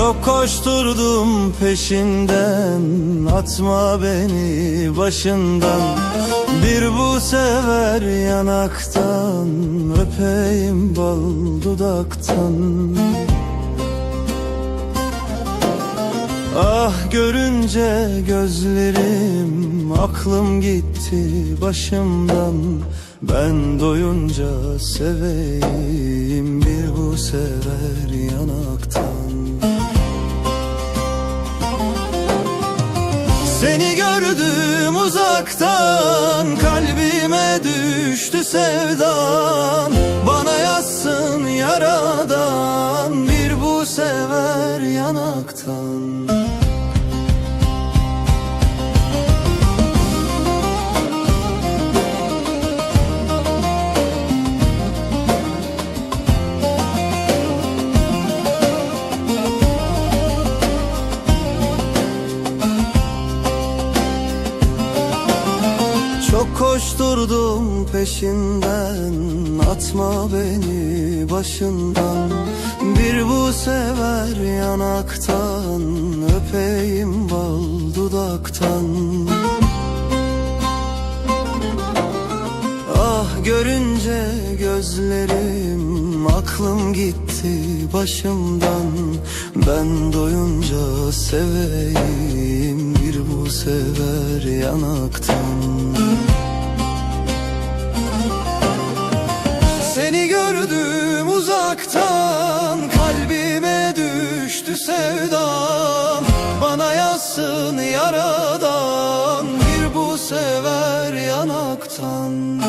Çok koşturdum peşinden Atma beni başından. Bir bu sever yanaktan Öpeyim bal dudaktan. Ah görünce gözlerim Aklım gitti başımdan. Ben doyunca seveyim Bir bu sever yanaktan Seni gördüm uzaktan Kalbime düştü sevdan. Bana yazsın yaradan Bir bu sever yanaktan koşturdum peşinden. Atma beni başından. Bir bu sever yanaktan Öpeyim bal dudaktan. Ah görünce gözlerim Aklım gitti başımdan. Ben doyunca seveyim Bir bu sever yanaktan gördüm uzaktan Kalbime düştü sevdam. Bana yazsın yaradan Bir bu sever yanaktan